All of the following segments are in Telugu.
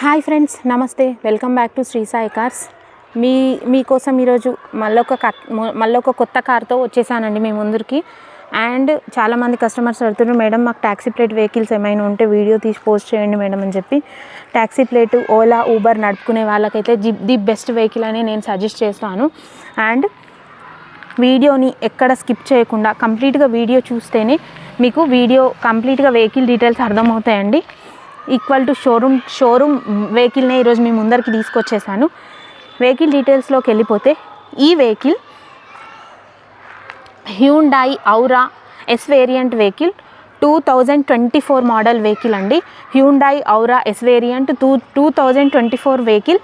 హాయ్ ఫ్రెండ్స్ నమస్తే. Welcome back to Sri Sai cars. మీ మీకోసం ఈరోజు మళ్ళొక కట్ మళ్ళొక కొత్త కార్తో వచ్చేసానండి మీ ముందరికి అండ్ చాలామంది కస్టమర్స్ అడుగుతున్నారు మేడం మాకు ట్యాక్సీ ప్లేట్ వెహికల్స్ ఏమైనా ఉంటే వీడియో తీసి పోస్ట్ చేయండి మేడం అని చెప్పి. ట్యాక్సీ ప్లేట్ ఓలా ఊబర్ నడుపుకునే వాళ్ళకైతే జి ది బెస్ట్ వెహికల్ అని నేను సజెస్ట్ చేస్తాను. అండ్ వీడియోని ఎక్కడ స్కిప్ చేయకుండా కంప్లీట్గా వీడియో చూస్తేనే మీకు వీడియో కంప్లీట్గా వెహికల్ డీటెయిల్స్ అర్థమవుతాయండి. ఈక్వల్ టు షోరూమ్ షోరూమ్ వెహికల్నే ఈరోజు మీ ముందరికి తీసుకొచ్చేసాను. వెహికల్ డీటెయిల్స్లోకి వెళ్ళిపోతే ఈ vehicle Hyundai Aura S variant vehicle two thousand twenty four model vehicle అండి Hyundai Aura S variant two two thousand twenty four vehicle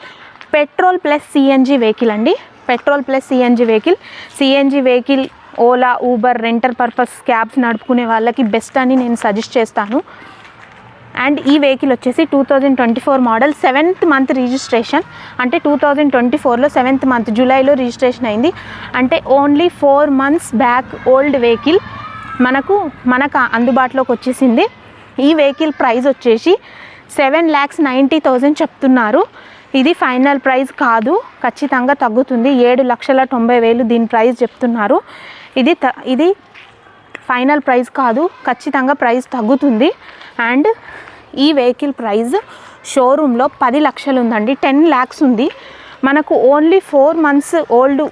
petrol plus CNG vehicle అండి. Petrol plus CNG vehicle CNG vehicle Ola Uber renter purpose cabs నడుపుకునే వాళ్ళకి బెస్ట్ అని నేను సజెస్ట్ చేస్తాను. అండ్ ఈ వెహికల్ వచ్చేసి two thousand twenty four model seventh month registration. అంటే టూ థౌజండ్ ట్వంటీ ఫోర్లో సెవెంత్ మంత్ జూలైలో రిజిస్ట్రేషన్ అయింది. అంటే only four months back old vehicle మనకు మనకు అందుబాటులోకి వచ్చేసింది. ఈ వెహికల్ ప్రైస్ వచ్చేసి సెవెన్ ల్యాక్స్ నైంటీ థౌజండ్ చెప్తున్నారు. ఇది ఫైనల్ ప్రైస్ కాదు ఖచ్చితంగా తగ్గుతుంది. ఏడు లక్షల తొంభై వేలు దీని ప్రైస్ చెప్తున్నారు. ఇది త ఇది ఫైనల్ ప్రైస్ కాదు ఖచ్చితంగా ప్రైస్ తగ్గుతుంది. అండ్ ఈ వెహికల్ ప్రైస్ షోరూంలో పది లక్షలు ఉందండి టెన్ ల్యాక్స్ ఉంది. మనకు only four months old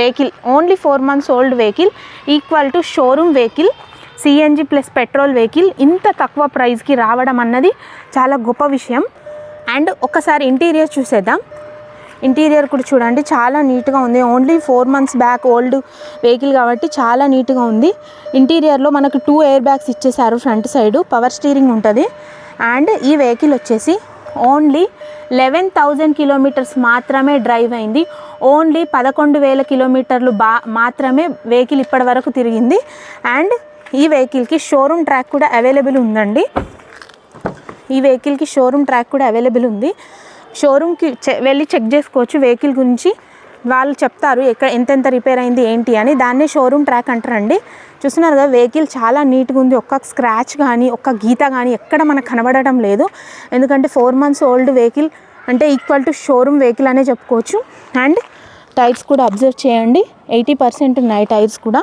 vehicle only four months old vehicle equal to showroom vehicle CNG plus petrol vehicle ఇంత తక్కువ ప్రైస్కి రావడం అన్నది చాలా గొప్ప విషయం. అండ్ ఒకసారి ఇంటీరియర్ చూసేద్దాం. ఇంటీరియర్ కూడా చూడండి చాలా నీట్గా ఉంది. Only four months back old vehicle కాబట్టి చాలా నీట్గా ఉంది. ఇంటీరియర్లో మనకు టూ ఎయిర్ బ్యాగ్స్ ఇచ్చేసారు ఫ్రంట్ సైడ్ పవర్ స్టీరింగ్ ఉంటుంది. అండ్ ఈ వెహికల్ వచ్చేసి ఓన్లీ లెవెన్ థౌజండ్ కిలోమీటర్స్ మాత్రమే డ్రైవ్ అయింది. ఓన్లీ పదకొండు వేల కిలోమీటర్లు బా మాత్రమే వెహికల్ ఇప్పటి వరకు తిరిగింది. అండ్ ఈ వెహికల్కి షోరూమ్ ట్రాక్ కూడా అవైలబుల్ ఉందండి. ఈ వెహికల్కి షోరూమ్ ట్రాక్ కూడా అవైలబుల్ ఉంది. షోరూమ్కి చె వెళ్ళి చెక్ చేసుకోవచ్చు వెహికల్ గురించి. వాళ్ళు చెప్తారు ఎక్కడ ఎంతెంత రిపేర్ అయింది ఏంటి అని. దాన్నే షోరూమ్ ట్రాక్ అంటారండి. చూస్తున్నారు కదా వెహికల్ చాలా నీట్గా ఉంది. ఒక్క స్క్రాచ్ కానీ ఒక్క గీత కానీ ఎక్కడ మనకు కనబడటం లేదు. ఎందుకంటే ఫోర్ మంత్స్ ఓల్డ్ వెహికల్ అంటే ఈక్వల్ టు షోరూమ్ వెహికల్ అనే చెప్పుకోవచ్చు. అండ్ టైర్స్ కూడా అబ్జర్వ్ చేయండి. ఎయిటీ పర్సెంట్ ఉన్నాయి టైర్స్ కూడా.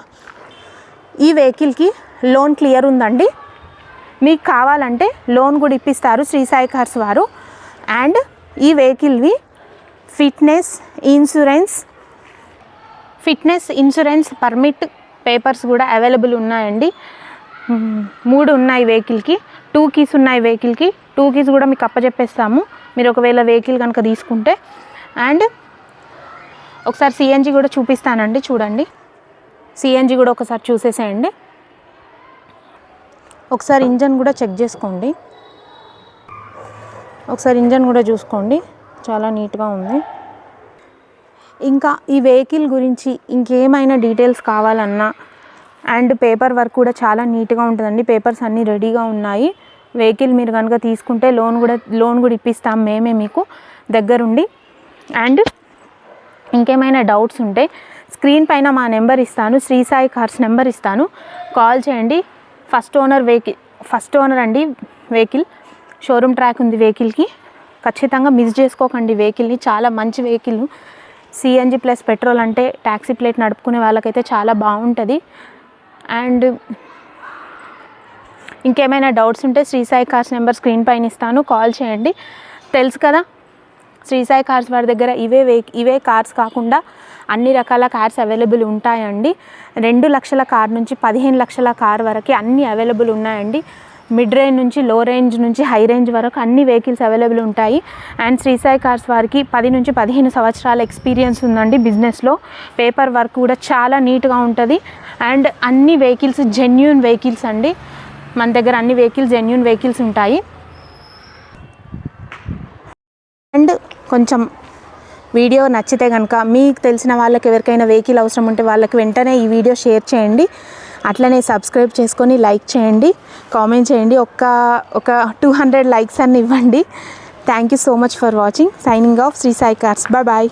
ఈ వెహికల్కి లోన్ క్లియర్ ఉందండి. మీకు కావాలంటే లోన్ కూడా ఇప్పిస్తారు శ్రీ సాయి కార్స్ వారు. అండ్ ఈ వెహికల్వి fitness insurance fitness insurance permit papers కూడా అవైలబుల్ ఉన్నాయండి. మూడు ఉన్నాయి వెహికల్కి టూ కీస్ ఉన్నాయి వెహికల్కి. టూ కీస్ కూడా మీకు అప్పచెప్పేస్తాము మీరు ఒకవేళ వెహికల్ కనుక తీసుకుంటే. అండ్ ఒకసారి సిఎన్జి కూడా చూపిస్తానండి చూడండి. సిఎన్జి కూడా ఒకసారి చూసేసేయండి. ఒకసారి ఇంజన్ కూడా చెక్ చేసుకోండి. ఒకసారి ఇంజన్ కూడా చూసుకోండి. చాలా నీట్గా ఉంది. ఇంకా ఈ వెహికల్ గురించి ఇంకేమైనా డీటెయిల్స్ కావాలన్నా అండ్ పేపర్ వర్క్ కూడా చాలా నీట్గా ఉంటుందండి. పేపర్స్ అన్నీ రెడీగా ఉన్నాయి. వెహికల్ మీరు కనుక తీసుకుంటే లోన్ కూడా లోన్ కూడా ఇప్పిస్తాం మేమే మీకు దగ్గరుండి. అండ్ ఇంకేమైనా డౌట్స్ ఉంటే స్క్రీన్ పైన మా నెంబర్ ఇస్తాను. శ్రీ సాయి కార్స్ నెంబర్ ఇస్తాను. కాల్ చేయండి. First owner vehicle first owner అండి వెహికల్. షోరూమ్ ట్రాక్ ఉంది వెహికల్కి. ఖచ్చితంగా మిస్ చేసుకోకండి వెహికల్ని. చాలా మంచి వెహికల్. సిఎన్జి ప్లస్ పెట్రోల్ అంటే ట్యాక్సీ ప్లేట్ నడుపుకునే వాళ్ళకైతే చాలా బాగుంటుంది. అండ్ ఇంకేమైనా డౌట్స్ ఉంటే Shri Sai Cars number screen పైన ఇస్తాను. కాల్ చేయండి. తెలుసు కదా శ్రీ సాయి కార్స్ వారి దగ్గర ఇవే వే ఇవే కార్స్ కాకుండా అన్ని రకాల కార్స్ అవైలబుల్ ఉంటాయండి. రెండు లక్షల కార్ నుంచి పదిహేను లక్షల కార్ వరకు అన్నీ అవైలబుల్ ఉన్నాయండి. మిడ్ రేంజ్ నుంచి లో రేంజ్ నుంచి హై రేంజ్ వరకు అన్ని వెహికల్స్ అవైలబుల్ ఉంటాయి. అండ్ శ్రీసాయి కార్స్ వారికి పది నుంచి పదిహేను సంవత్సరాల ఎక్స్పీరియన్స్ ఉందండి బిజినెస్లో. పేపర్ వర్క్ కూడా చాలా నీట్గా ఉంటుంది. అండ్ అన్ని వెహికల్స్ జెన్యున్ వెహికల్స్ అండి. మన దగ్గర అన్ని వెహికల్స్ జెన్యున్ వెహికల్స్ ఉంటాయి. అండ్ కొంచెం వీడియో నచ్చితే కనుక మీకు తెలిసిన వాళ్ళకి ఎవరికైనా వెహికల్ అవసరం ఉంటే వాళ్ళకి వెంటనే ఈ వీడియో షేర్ చేయండి. అట్లనే సబ్స్క్రైబ్ చేసుకొని లైక్ చేయండి కామెంట్ చేయండి. ఒక్క ఒక టూ హండ్రెడ్ లైక్స్ అన్ని ఇవ్వండి. Thank you so much for watching signing off Shri Sai Cars bye bye